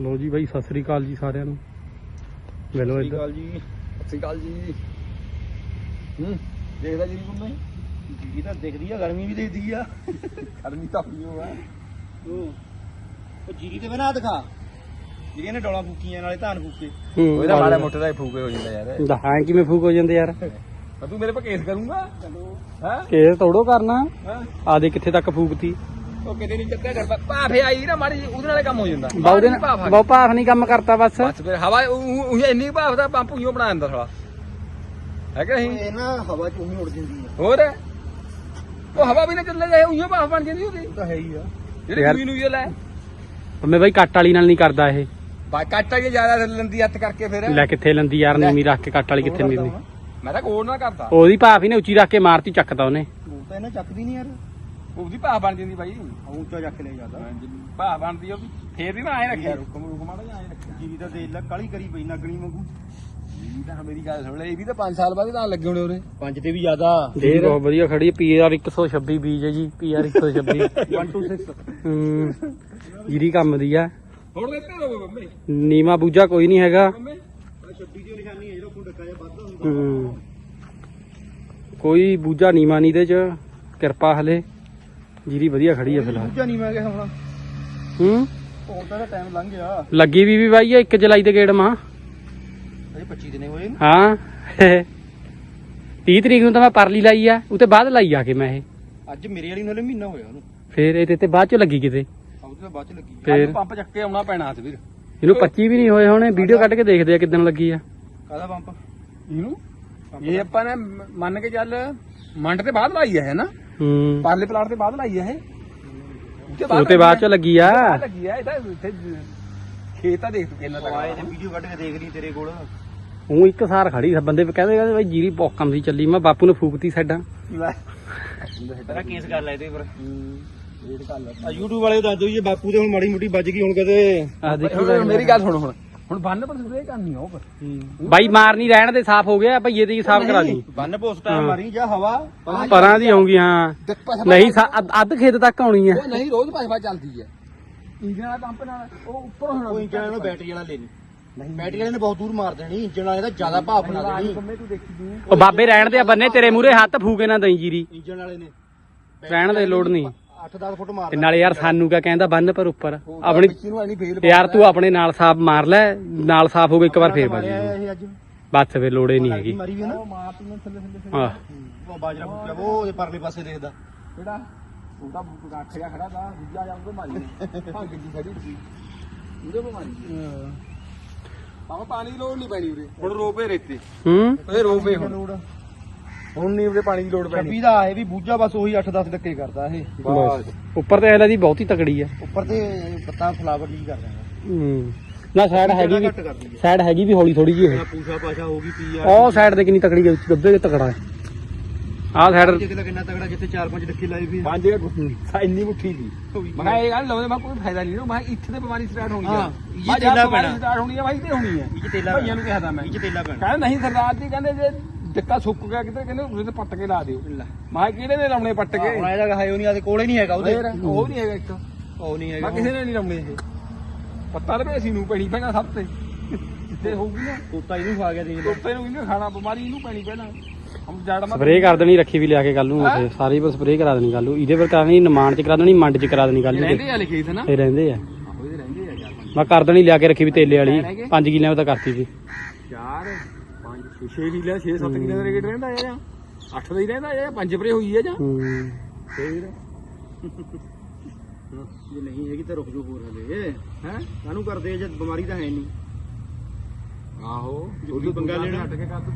ਲੋ ਜੀ ਬਾਈ ਸਤਿ ਸ੍ਰੀ ਅਕਾਲ ਜੀ ਸਾਰਿਆਂ ਨੂੰ। ਮਿਲੋ ਸਤਿ ਸ਼੍ਰੀ ਇੱਧਰ। ਅਕਾਲ ਜੀ ਸਤਿ ਸ਼੍ਰੀ ਅਕਾਲ ਜੀ। ਹੂੰ ਦੇਖਦਾ ਜੀ ਬੰਮੇ ਜੀ? ਤਾਂ ਦਿਖਦੀ ਆ ਗਰਮੀ ਵੀ ਦੇਖਦੀ ਆ। ਗਰਮੀ ਤਾਂ ਹੋਈ ਹੋਆ ਉਹ ਜੀਰੀ ਤੇ ਬਣਾ ਦਿਖਾ ਜਿਹੜੀਆਂ ਨੇ ਡੋਲਾ ਫੂਕੀਆਂ ਨਾਲੇ ਧਾਨ ਫੂਕੇ। ਉਹਦਾ ਮਾੜਾ ਮੋਟੇ ਦਾ ਹੀ ਫੂਕੇ ਹੋ ਜਾਂਦਾ ਯਾਰ। ਦਹਾਂ ਕਿਵੇਂ ਫੂਕ ਹੋ ਜਾਂਦੇ ਯਾਰ? ਤੂੰ ਮੇਰੇ ਪਾ ਕੇਸ ਕਰੂੰਗਾ। ਹਾਂ? ਕੇਸ ਤੋੜੋ ਕਰਨਾ। ਹਾਂ? ਆ ਦੇ ਕਿੱਥੇ ਤੱਕ ਫੂਕਤੀ। ਉਹ ਕਿਤੇ ਨਹੀਂ ਚੱਕਿਆ ਕਰ ਭਾਫੇ ਆਈ ਨਾ ਮਾੜੀ ਜਿਹੀ, ਉਹਦੇ ਨਾਲੇ ਕੰਮ ਹੋ ਜਾਂਦਾ। ਬਾਉ ਦੇ ਭਾਫ ਆ ਗਈ। ਬਾਉ ਭਾਫ ਨਹੀਂ ਕੰਮ ਕਰਤਾ ਬਸ। ਬਸ ਫਿਰ ਹਵਾ ਉਹ ਉਹ ਇੰਨੀ ਭਾਫ ਦਾ ਪੰਪ ਉਈਓ ਬਣਾ ਦਿੰਦਾ ਸਾਲਾ। ਹੈ ਕਿ ਨਹੀਂ? ਇਹ ਨਾ ਹਵਾ ਚ ਉਮੀ ਉੜ ਜਾਂਦੀ ਆ। ਹੋਰ? ਉਹ ਹਵਾ ਵੀ ਨਾ ਚੱਲੇ ਜਾਏ ਉਈਓ ਭਾਫ ਬਣ ਜਾਂਦੀ ਉਹਦੀ। ਤਾਂ ਹੈ ਹੀ ਆ। ਜਿਹੜੀ ਯਾਰ- ਦੂਈ ਨੂੰ ਇਹ ਲੈ। ਮੈਂ ਬਾਈ ਕੱਟ ਵਾਲੀ ਨਾਲ ਨਹੀਂ ਕਰਦਾ ਇਹ। ਬਾ ਕੱਟ ਕੇ ਜ਼ਿਆਦਾ ਲੰਦੀ ਹੱਥ ਕਰਕੇ ਫਿਰ। ਲੈ ਕਿੱਥੇ ਲੰਦੀ ਯਾਰ ਨੀਵੀਂ ਰੱਖ ਕੇ ਕੱਟ ਵਾਲੀ ਕਿੱਥੇ ਮੈਂ ਤਾਂ ਕੋਡ ਨਾ ਕਰਦਾ। ਉਹਦੀ ਭਾਫ ਹੀ ਨੇ ਉੱਚੀ ਰੱਖ ਕੇ ਮਾਰਤੀ ਚੱਕਤਾ ਉਹਨੇ। ਉਹ ਤਾਂ ਇਹਨਾਂ ਚੱਕਦੀ ਨਹੀਂ ਯਾਰ। ਉਹਦੀ ਭਾਫ ਬਣ ਜਾਂਦੀ ਬਾਈ। ਉੱਚਾ ਚੱਕ ਲੈ ਜਾਂਦਾ। ਭਾਫ ਬਣਦੀ ਉਹ ਵੀ ਫੇਰ ਵੀ ਮੈਂ ਐ ਰੱਖਿਆ। ਰੁਕਮ ਰੁਕਮਾ ਦਾ ਐ ਰੱਖਿਆ। ਜੀਰੀ ਦਾ ਦੇਖ ਲੈ ਕਾਲੀ ਕਰੀ ਪਈ ਨਗਣੀ ਵਾਂਗੂ। ਇਹ ਤਾਂ ਮੇਰੀ ਗੱਲ ਸੁਣ ਲੈ ਇਹ ਵੀ ਤਾਂ 5 ਸਾਲ ਬਾਅਦ ਹੀ ਤਾਂ ਲੱਗੇ ਹੋਣੇ ਉਰੇ ਪੰਜ ਤੇ ਵੀ ਜ਼ਿਆਦਾ। ਇਹ ਬਹੁਤ ਵਧੀਆ ਖੜੀ ਹੈ ਪੀਆਰ 126 ਬੀਜ ਹੈ ਜੀ ਪੀਆਰ 126 126 ਹੂੰ ਜੀਰੀ ਕੰਮ ਦੀ ਆ। ਹੁਣ ਦੇਖਦੇ ਰਹੋ ਬੰਮੇ ਨੀਮਾ ਬੂਜਾ ਕੋਈ ਨਹੀਂ ਹੈਗਾ। ਬੰਮੇ 26 ਦੀ ਨਿਸ਼ਾਨੀ ਹੈ ਜਿਹੜਾ ਕੋਈ ਡੱਕਾ ਜਿਹਾ ਵੱਧਦਾ ਹੁੰਦਾ। ਹੂੰ। ਕੋਈ ਬੂਜਾ ਨੀਮਾ ਨਹੀਂ ਦੇ ਚ ਕਿਰਪਾ ਹਲੇ। ਜੀਰੀ ਵਧੀਆ ਖੜੀ ਹੈ ਫਿਲਹਾਲ। ਦੂਜਾ ਨਹੀਂ ਮੈਂ ਕਿਹਾ ਹੁਣ। ਹੂੰ? ਹੁਣ ਤਾਂ ਟਾਈਮ ਲੰਘ ਗਿਆ। ਲੱਗੀ ਵੀ ਵੀ ਬਾਈ 1 ਜੁਲਾਈ ਦੇ ਗੇੜ ਮਾਂ। ਅਜੇ 25 ਦਿਨੇ ਹੋਏ ਨੇ। ਹਾਂ। 30 ਤਰੀਕ ਨੂੰ ਤਾਂ ਮੈਂ ਪਰਲੀ ਲਾਈ ਆ ਉਤੇ ਬਾਅਦ ਲਾਈ ਆ ਕੇ ਮੈਂ ਇਹ। ਅੱਜ ਮੇਰੇ ਵਾਲੀ ਨੂੰ ਹਲੇ ਮਹੀਨਾ ਹੋਇਆ ਉਹਨੂੰ। ਫੇਰ ਇਹਦੇ ਤੇ ਬਾਅਦ ਚ ਲੱਗੀ ਕਿਤੇ। ਤੋਂ ਬਾਅਦ ਚ ਲੱਗੀ। ਫੇਰ? ਪੰਪ ਚੱਕ ਕੇ ਆਉਣਾ ਪੈਣਾ ਹੱਥ ਵੀਰ। ਇਹਨੂੰ 25 ਵੀ ਨਹੀਂ ਹੋਏ ਹੋਣੇ ਵੀਡੀਓ ਕੱਢ ਕੇ ਦੇਖਦੇ ਆ ਕਿਦਾਂ ਲੱਗੀ ਆ। ਕਾਹਦਾ ਪੰਪ? ਇਹਨੂੰ? ਇਹ ਆਪਾਂ ਨੇ ਮ- ਮੰਨ ਕੇ ਚੱਲ ਮੰਡ ਤੇ ਬਾਅਦ ਲਾਈ ਹੈ ਨਾ? ਹੂੰ। ਪਰਲੇ ਪਲਾਟ ਤੇ ਬਾਅਦ ਲਾਈ ਹੈ ਇਹ। ਉਹ ਤੇ ਬਾਅਦ ਚ ਲੱਗੀ ਆ। ਲੱਗੀ ਹੈ ਇਹ ਤਾਂ ਇੱਥੇ ਖੇਤ ਤਾਂ ਦੇਖ ਤੂੰ ਕਿੰਨਾ ਆਏ ਤੱਕ ਤੇ ਵੀਡੀਓ ਕੱਢ ਕੇ ਦੇਖ ਲਈ ਤੇਰੇ ਕੋਲ। ਉਹ ਇੱਕ ਸਾਰ ਖੜੀ ਸੀ ਬੰਦੇ ਕਹਿੰਦੇ ਕਹਿੰਦੇ ਬਾਈ ਜੀਰੀ ਬਹੁਤ ਕੰਮ ਦੀ ਚੱਲੀ। ਮੈਂ ਬਾਪੂ ਨੇ ਫੂਕਤੀ ਸਾਡਾ ਤੇਰਾ ਕੇਸ ਕਰ ਲੈ ਇਹਦੇ ਪਰ ਰੇਟ ਕਰ ਲੈ ਆ। YouTube ਵਾਲੇ ਦੱਸ ਦੋ ਜੀ ਬਾਪੂ ਦੇ ਹੁਣ ਮਾੜੀ ਮੋਟੀ ਵੱਜ ਗਈ ਹੁਣ ਕਦੇ ਆ ਦੇਖੀ ਹੁਣ ਮੇਰੀ ਗੱਲ ਸੁਣ ਹੁਣ। ਹੁਣ ਬੰਨ ਪਰ ਸਪਰੇ ਕਰਨੀ ਆ ਉਹ ਪਰ ਬਾਈ ਮਾਰ ਨਹੀਂ ਰਹਿਣ ਦੇ ਸਾਫ਼ ਹੋ ਗਿਆ ਭਈਏ ਦੀ ਸਾਫ਼ ਕਰਾ ਦੀ। ਬੰਨ ਪੋਸ ਟਾਈਮ ਹਾਂ। ਮਾਰੀ ਜਾਂ ਹਵਾ। ਪਰਾਂ ਦੀ ਆਉਂਗੀ ਹਾਂ। ਨਹੀਂ ਸਾ- ਅੱਧ- ਖੇਤ ਤੱਕ ਆਉਣੀ ਆ। ਉਹ ਨਹੀਂ ਰੋਜ਼ ਭਾਜਪਾ ਚੱਲਦੀ ਹੈ ਇੰਜਨ ਵਾਲਾ ਪੰਪ ਨਾਲ ਉਹ ਉੱਪਰ ਹੋਣਾ ਉਹ ਇੰਜਣ ਵਾਲੇ ਨੂੰ ਬੈਟਰੀ ਵਾਲਾ ਲੈ ਲਈ। ਬੈਟਰੀ ਵਾਲੇ ਨੇ ਬਹੁਤ ਦੂਰ ਮਾਰ ਦੇਣੀ ਇੰਜਣ ਵਾਲੇ ਦਾ ਜ਼ਿਆਦਾ ਭਾਪ ਬਣਾ ਦੇਣੀ। ਉਹ ਬਾਬੇ ਰਹਿਣ ਦੇ ਆ ਬੰਨੇ ਤੇਰੇ ਮੂਰੇ ਹੱਥ ਫੂਕੇ ਨਾ ਦਈ ਜੀਰੀ। ਇੰਜਣ ਵਾਲੇ ਨੇ। ਰਹਿਣ ਦੇ ਲੋੜ ਨਹੀਂ। 8-10 ਫੁੱਟ ਮਾਰ ਤੇ ਨਾਲੇ ਯਾਰ ਸਾਨੂੰ ਕਿਆ ਕਹਿੰਦਾ ਬੰਨ ਪਰ ਉੱਪਰ। ਆਪਣੀ ਨੂੰ ਐਨੀ ਫੇਲ ਯਾਰ ਤੂੰ ਆਪਣੇ ਨਾਲ ਸਾਫ਼ ਮਾਰ ਲੈ ਨਾਲ ਸਾਫ਼ ਹੋ ਗਿਆ ਇੱਕ ਵਾਰ ਫੇਰ ਵੱਜ ਜਾਊ। ਇਹ ਅੱਜ। ਬਸ ਫੇਰ ਲੋੜੇ ਨਹੀਂ ਹੈਗੀ। ਮਾਰੀ ਵੀ ਨਾ। ਮਾਰ ਤੂੰ ਥੱਲੇ ਥੱਲੇ ਆਹ। ਉਹ ਬਾਜਰਾ ਬੁੱਟਿਆ ਉਹ ਉਹਦੇ ਪਰਲੇ ਪਾਸੇ ਦੇਖਦਾ। ਕਿਹੜਾ? ਉਹਦਾ ਬੁੱਕ ਰੱਖ ਗਿਆ ਖੜਾ ਦਾ ਦੂਜਾ ਜਾਂ ਉਹ ਮਾਰੀ ਭੰਗ ਦੀ ਖੜੀ ਸੀ ਉਹਦੇ ਕੋ ਮਾਰੀ ਪਾਪਾ ਪਾਣੀ ਲੋੜ ਨਹੀਂ ਪੈਣੀ ਉਰੇ। ਹੁਣ ਰੋਪੇ ਰੇਤੇ। ਹੂੰ? ਓਏ ਰੋਪੇ ਹੁਣ। ਹੁਣ ਨਹੀਂ ਉਰੇ ਪਾਣੀ ਦੀ ਲੋੜ ਪੈਣੀ। ਛੱਬੀ ਦਾ ਇਹ ਵੀ ਬੂਝਾ ਬਸ ਉਹੀ 8-10 ਟੱਕੇ ਕਰਦਾ ਇਹ। ਬਸ। ਉੱਪਰ ਤੇ ਇਹਦਾ ਦੀ ਬਹੁਤੀ ਤਕੜੀ ਆ। ਉੱਪਰ ਤੇ ਪੱਤਾ ਫਲਾਵਰ ਨਹੀਂ ਕਰ ਰਿਹਾ ਹੂੰ। ਨਾ ਸਾਈਡ ਹੈਗੀ ਵੀ ਘੱਟ ਕਰਦੀ ਹੈ ਸਾਈਡ ਹੈਗੀ ਵੀ ਹੌਲੀ ਥੋੜੀ ਜਿਹੀ ਇਹ। ਪੂਛਾ ਪਾਛਾ ਹੋਗੀ ਪੀ ਆ। ਉਹ ਸਾਈਡ ਤੇ ਕਿੰਨੀ ਤਕੜੀ ਹੈ ਗੱਬੇ ਤੇ ਤਕੜਾ ਹੈ ਆਹ ਸਾਈਡ ਜਿੱਥੇ ਕਿੰਨਾ ਤਗੜਾ ਜਿੱਥੇ 4-5 ਟੱਕੇ ਲਾਏ ਵੀ ਪੰਜ ਇੰਨੀ ਮੁੱਠੀ ਸੀ। ਮੈਂ ਕਿਹਾ ਇਹ ਗੱਲ ਲਾਉਂਦੇ ਮੈਂ ਕੋਈ ਫਾਇਦਾ ਨਹੀਂ ਨਾ ਮੈਂ ਕਿਹਾ ਇੱਥੇ ਤੇ ਬਿਮਾਰੀ ਸਟਾਰਟ ਹੋਣੀ ਹਾਂ, ਆ ਇਹ ਮੈਂ ਤੇਲਾ ਕਿਹਾ ਪੈਣਾ। ਬਿਮਾਰੀ ਸਟਾਰਟ ਹੋਣੀ ਆ ਭਾਈ ਤੇ ਹੋਣੀ ਆ। ਇਹ 'ਚ ਤੇਲਾ ਭਈਆਂ ਨੂੰ ਕਿਹਾ ਤਾਂ ਮੈਂ। ਇਹ 'ਚ ਤੇਲਾ ਪੈਣਾ। ਕਹਿੰਦੇ ਨਹੀਂ ਸਰਦਾਰ ਜੀ ਕਹਿੰਦੇ ਜੇ ਡੱਕਾ ਸੁੱਕ ਗਿਆ ਕਿਤੇ ਕਹਿੰਦੇ ਉਹਦੇ ਤੇ ਪੱਟ ਕੇ ਲਾ ਦਿਓ। ਮੈਂ ਕਿਹਾ ਕਿਹੜੇ ਨੇ ਲਾਉਣੇ ਪੱਟ ਕੇ? ਹੁਣ ਇਹਦਾ ਹੈ ਉਹ ਨਹੀਂ ਆਦੇ ਕੋਲੇ ਨਹੀਂ ਹੈਗਾ ਉਹਦੇ। ਫੇਰ ਉਹ ਨਹੀਂ ਹੈਗਾ ਇੱਕ। ਉਹ ਨਹੀਂ ਹੈਗਾ। ਮੈਂ ਕਿਸੇ ਨੇ ਨਹੀਂ ਲਾਉਣੇ ਇਹ। ਪੱਤਾ ਤੇ ਅਸੀਂ ਨੂੰ ਪੈਣੀ ਪੈਣਾ ਸਭ ਤੇ। ਜਿੱਥੇ ਹੋਊਗੀ ਨਾ। ਕੁੱਤਾ ਇਹਨੂੰ ਖਾ ਗਿਆ ਦੇਖ ਲੈ। ਕੁੱਤੇ ਨੂੰ ਇਹਨੂੰ ਖਾਣਾ ਬਿਮਾਰੀ ਇਹਨੂੰ ਪੈਣੀ ਪਹਿਲਾਂ ਹਮ ਜੜ ਮਾ ਸਪਰੇਅ ਕਰ ਦੇਣੀ ਰੱਖੀ ਵੀ ਲਿਆ ਕੇ ਕੱਲ ਨੂੰ ਉੱਥੇ ਸਾਰੀ ਪਰ ਸਪਰੇਅ ਕਰਾ ਦੇਣੀ ਕੱਲ ਨੂੰ। ਇਹਦੇ ਪਰ ਕਰਾਣੀ ਨਿਮਾਣ ਚ ਕਰਾ ਦੇਣੀ ਮੰਡ ਚ ਕਰਾ ਦੇਣੀ ਕੱਲ ਨੂੰ ਰਹਿੰਦੇ ਆ ਲਿਖੇ ਸੀ ਨਾ ਇਹ ਰਹਿੰਦੇ ਆ। ਆਹੋ ਇਹ ਰਹਿੰਦੇ ਆ ਪੰਜ ਮੈਂ ਕਰ ਦੇਣੀ ਲਿਆ ਕੇ ਰੱਖੀ ਵੀ ਤੇਲੇ ਵਾਲੀ। ਰਹਿ ਗਏ? 5 ਕਿੱਲਿਆਂ ਤਾਂ ਕਰਤੀ ਸੀ। ਚਾਰ ਪੰਜ ਛੇ ਛੇ ਕਿੱਲੇ 6 7 ਕਿੱਲੇ ਦਾ ਰੇਟ ਰਹਿੰਦਾ ਆ ਜਾਂ? 8 ਦਾ ਹੀ ਰਹਿੰਦਾ ਆ ਜਾਂ 5 ਪਰੇ ਹੋਈ ਆ ਜਾਂ? ਹੂੰ। ਫੇਰ? ਜੇ ਨਹੀਂ ਹੈਗੀ ਤਾਂ ਰੁਕ ਜੋ ਹੋਰ ਹਲੇ। ਹੈ? ਕਾਹਨੂੰ ਕਰਦੇ ਜਦ ਬਿਮਾਰੀ ਤਾਂ ਹੈ ਨਹੀਂ? ਆਹੋ ਉਹਦੀ ਪੰਗਾ ਲੈਣਾ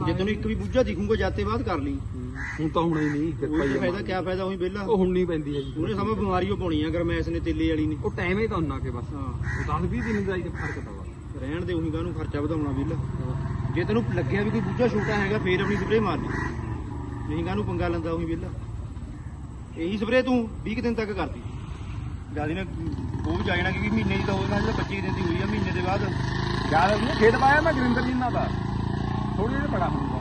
ਜੇ ਤੈਨੂੰ ਇੱਕ ਵੀ ਬੂਝਾ ਦਿਖੂਗਾ ਜਾਤੇ ਬਾਅਦ ਕਰ ਲਈ। ਹੁਣ ਤਾਂ ਹੁਣਾ ਹੀ ਨਹੀਂ ਫਿਰ ਉਹ ਭਾਈ ਫਾਇਦਾ ਕਿਆ ਫਾਇਦਾ ਉਹੀ ਵਿਹਲਾ। ਉਹ ਹੁਣ ਨਹੀਂ ਪੈਂਦੀ ਹੈ ਜੀ ਉਹਨੇ ਸਾਹਮਣੇ ਬਿਮਾਰੀ ਉਹ ਪਾਉਣੀ ਆ ਗਰਮੈਸ ਨੇ ਤੇਲੇ ਵਾਲੀ ਨੇ। ਉਹ ਟਾਈਮ ਹੀ ਤਾਂ ਉਹਨਾਂ ਕੇ ਬਸ। ਹਾਂ। ਉਹ 10 20 ਦਿਨ ਦਾ ਹੀ ਫ਼ਰਕ ਤਾਂ ਵਾ। ਰਹਿਣ ਦੇ ਉਹੀ ਕਾਹਨੂੰ ਖਰਚਾ ਵਧਾਉਣਾ ਵਿਹਲਾ। ਜੇ ਤੈਨੂੰ ਲੱਗਿਆ ਵੀ ਕੋਈ ਬੂਝਾ ਛੋਟਾ ਹੈਗਾ ਫੇਰ ਆਪਣੀ ਸਪਰੇਅ ਮਾਰਨੀ ਨਹੀਂ ਕਾਹਨੂੰ ਪੰਗਾ ਲੈਂਦਾ ਉਹੀ ਵਿਹਲਾ? ਇਹੀ ਸਪਰੇਅ ਤੂੰ 20 ਕੁ ਦਿਨ ਤੱਕ ਕਰਦੀ। ਜ਼ਿਆਦਾ ਨੇ ਉਹ ਵੀ ਜਾ ਜਾਣਾ ਕਿ ਮਹੀਨੇ ਦੀ ਤਾਂ ਹੋਣਾ ਜਿਹੜਾ 25 ਦਿਨ ਦੀ ਹੋਈ ਆ ਮਹੀਨੇ ਦੇ ਬਾਅਦ। ਯਾਰ ਉਹਨੇ ਖੇਤ ਪਾਇਆ ਮੈਂ ਗਰਿੰਦਰ ਜੀ ਨਾਲ ਦਾ ਥੋੜੀ ਜਿਹਾ ਬੜਾ ਹੁੰਦਾ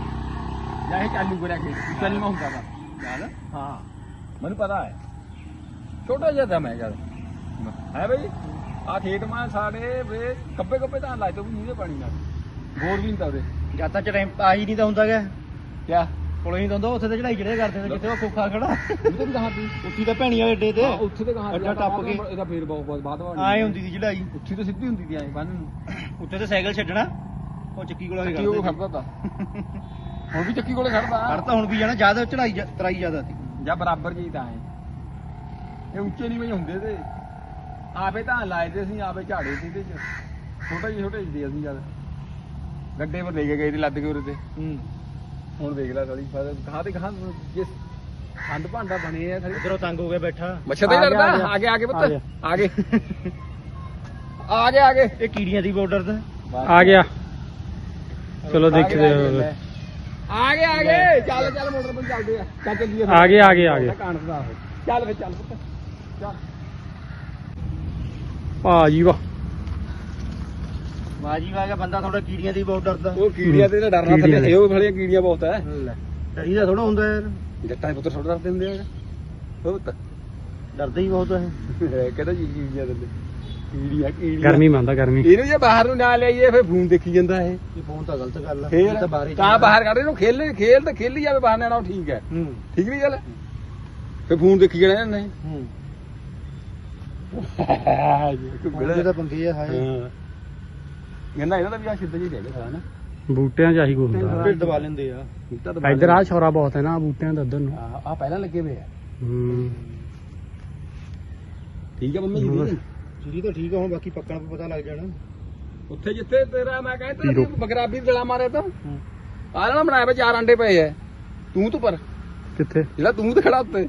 ਜਾਂ ਇਹ ਚਾਲੂ ਕਰਿਆ ਖੇਤ ਚੱਲਣਾ ਹੁੰਦਾ ਦਾ ਚੱਲ ਹਾਂ। ਮੈਨੂੰ ਪਤਾ ਹੈ। ਛੋਟਾ ਜਿਹਾ ਤਾਂ ਮੈਂ ਜਦ ਹੈ ਬਈ? ਆ ਖੇਤ ਮਾ ਸਾਡੇ ਵੇ ਕੱਬੇ ਕੱਬੇ ਤਾਂ ਲਾਇ ਤੋ ਵੀ ਮੂਹਰੇ ਪਾਣੀ ਨਾਲ। ਬੋਰ ਵੀ ਤਾਂ ਉਹਦੇ। ਜਦ ਤੱਕ ਟਾਈਮ ਆਹੀ ਨਹੀਂ ਤਾਂ ਹੁੰਦਾ ਗਿਆ ਕਿਆ? ਕੋਲੇ ਨਹੀਂ ਤਾਂ ਹੁੰਦਾ ਉੱਥੇ ਤੇ ਚੜਾਈ ਚੜੇ ਕਰਦੇ ਨੇ ਕਿਤੇ ਉਹ ਖੋਖਾ ਖੜਾ। ਉਹਦੇ ਵੀ ਕਹਾਂ ਤੀ ਉੱਥੀ ਤਾਂ ਭੈਣੀ ਵਾਲੇ ਅੱਡੇ ਤੇ। ਹਾਂ, ਉੱਥੇ ਤੇ ਕਹਾਂ ਅੱਡਾ ਟੱਪ ਕੇ। ਇਹਦਾ ਫੇਰ ਬਹੁਤ ਬਹੁਤ ਬਾਅਦ ਵਾਲੀ। ਆਏ ਹੁੰਦੀ ਸੀ ਚੜਾਈ ਉੱਥੇ ਤਾਂ ਸਿੱਧੀ ਹੁੰਦੀ ਸੀ ਐ ਬੰਨ ਨੂੰ। ਉੱਥੇ ਤੇ ਸਾਈਕਲ ਛੱਡਣਾ ਉਹ ਚੱਕੀ ਕੋਲ ਚੱਕੀ ਉਹ ਖੜਦਾ ਤਾ। ਹੁਣ ਵੀ ਚੱਕੀ ਕੋਲੇ ਖੜਦਾ ਖੜਤਾ ਹੁਣ ਵੀ ਜਾਣਾ ਜ਼ਿਆਦਾ ਚੜਾਈ ਜ- ਤਰਾਈ ਜ਼ਿਆਦਾ ਸੀ। ਜਾਂ ਬਰਾਬਰ ਜੀ ਤਾਂ ਐ ਇਹ ਉੱਚੇ ਨਹੀਂ ਵਈ ਹੁੰਦੇ ਤੇ। ਆਪੇ ਤਾਂ ਲਾਏ ਤੇ ਅਸੀਂ ਆਪੇ ਝਾੜੇ ਸੀ ਤੇ ਛੋਟਾ ਜਿਹੇ ਛੋਟੇ ਜਿਹੇ ਅਸੀਂ ਜਦ। ਗੱਡੇ ਪਰ ਲੈ ਕੇ ਗਏ ਤੇ ਲੱਦ ਕੇ ਉਰੇ ਤੇ। ਹੂੰ। ਹੁਣ ਦੇਖ ਲੈ ਸਾਲੀ ਕਹਾਂ ਤੇ ਕਹਾਂ ਜਿਸ ਖੰਡ ਭਾਂਡਾ ਬਣੇ ਆ ਸਾਲੀ। ਉਧਰੋਂ ਤੰਗ ਹੋ ਗਿਆ ਬੈਠਾ। ਮੱਛਰ ਤੇ ਆ ਗਿਆ, ਲੜਦਾ? ਆ ਗਿਆ। ਆਗੇ ਆਗੇ ਆ ਪੁੱਤ। ਗਿਆ। ਆਗੇ ਆਗੇ ਆਗੇ ਇਹ ਕੀੜੀਆਂ ਦੀ ਬਾਰਡਰ ਦਾ ਆ ਗਿਆ। ਚਲੋ ਦੇਖਦੇ ਹਾਂ ਆਗੇ ਆਗੇ ਚੱਲ ਚੱਲ ਮੋਟਰ ਪਰ ਚੱਲਦੇ ਆ। ਚੱਲ ਚੱਲੀਏ ਆ ਗਏ, ਆ ਗਏ, ਆ ਦਾ ਚੱਲ ਫੇ ਚੱਲ ਪੁੱਤ। ਚੱਲ। ਭਾਜੀ ਵਾਹ। ਬਾਜੀ ਵਾਗਾ ਬੰਦਾ ਥੋੜਾ ਕੀੜੀਆਂ ਦੀ ਬਾਰਡਰ ਦਾ ਉਹ ਕੀੜੀਆਂ ਤੇ ਤਾਂ ਡਰਨਾ ਥੱਲੇ ਉਹ ਫਲੀਆਂ ਕੀੜੀਆਂ ਬਹੁਤ ਐ। ਡਰੀ ਦਾ ਥੋੜਾ ਹੁੰਦਾ ਯਾਰ। ਜੱਟਾਂ ਦੇ ਪੁੱਤਰ ਥੋੜਾ ਡਰਦੇ ਹੁੰਦੇ ਆ ਉਹ ਪੁੱਤ? ਡਰਦਾ ਹੀ ਬਹੁਤ ਹੈ ਕਹਿੰਦਾ ਜੀ ਕੀੜੀਆਂ ਦਿੰਦੇ ਕੀੜੀਆਂ ਕੀੜੀਆਂ। ਗਰਮੀ ਮੰਨਦਾ ਗਰਮੀ। ਇਹਨੂੰ ਜੇ ਬਾਹਰ ਨੂੰ ਨਾ ਲਿਆਈਏ ਫੇ ਫੋਨ ਦੇਖੀ ਜਾਂਦਾ ਇਹ। ਇਹ ਫੋਨ ਤਾਂ ਗਲਤ ਗੱਲ ਆ। ਫੇਰ ਇਹ ਤਾਂ ਬਾਹਰ ਹੀ ਤਾਂ ਬਾਹਰ ਕੱਢ ਇਹਨੂੰ ਖੇਲ ਖੇਲ ਤਾਂ ਖੇਲੀ ਜਾਵੇ ਬਾਹਰ ਨਾਲ ਠੀਕ ਹੈ ਹੂੰ। ਠੀਕ ਨਹੀਂ ਗੱਲ? ਫੇ ਫੋਨ ਦੇਖੀ ਜਾਣਾ ਇਹਨੇ। ਹੂੰ। ਹਾਂ ਉਹਦੇ ਤਾਂ ਪੰਗੇ ਆ ਹਾਏ। ਕਹਿੰਦਾ ਇਹਨਾਂ ਦਾ ਵੀ ਆ ਸਿੱਧਾ ਜੀ ਰਹਿ ਗਿਆ ਨਾ। ਬੂਟਿਆਂ 'ਚ ਆਹੀ ਕੋ ਹੁੰਦਾ। ਫਿਰ ਦਬਾ ਲੈਂਦੇ ਆ। ਇੱਧਰ ਆ ਛੋਰਾ ਬਹੁਤ ਹੈ ਨਾ ਬੂਟਿਆਂ ਦਾ ਇੱਧਰ ਨੂੰ। ਆ ਪਹਿਲਾਂ ਲੱਗੇ ਹੋਏ ਆ। ਹੂੰ। ਠੀਕ ਹੈ ਮੰਮੀ ਜੀ ਵੀ। ਚੀਰੀ ਤਾਂ ਠੀਕ ਆ ਹੁਣ ਬਾਕੀ ਪੱਕਣ ਤੋਂ ਪਤਾ ਲੱਗ ਜਾਣਾ। ਉੱਥੇ ਜਿੱਥੇ ਤੇਰਾ ਮੈਂ ਕਹਿੰਦਾ ਪੀਰੋ। ਸੀ ਬਗਰਾਬੀ ਦਲਾ ਮਾਰੇ ਤਾਂ। ਆਹ ਨਾ ਬਣਾਇਆ ਵੇ ਚਾਰ ਅੰਡੇ ਪਏ ਐ ਤੂੰ ਤੂੰ ਪਰ। ਕਿੱਥੇ? ਜਿਹੜਾ ਤੂੰ ਤੇ ਖੜਾ ਉੱਤੇ।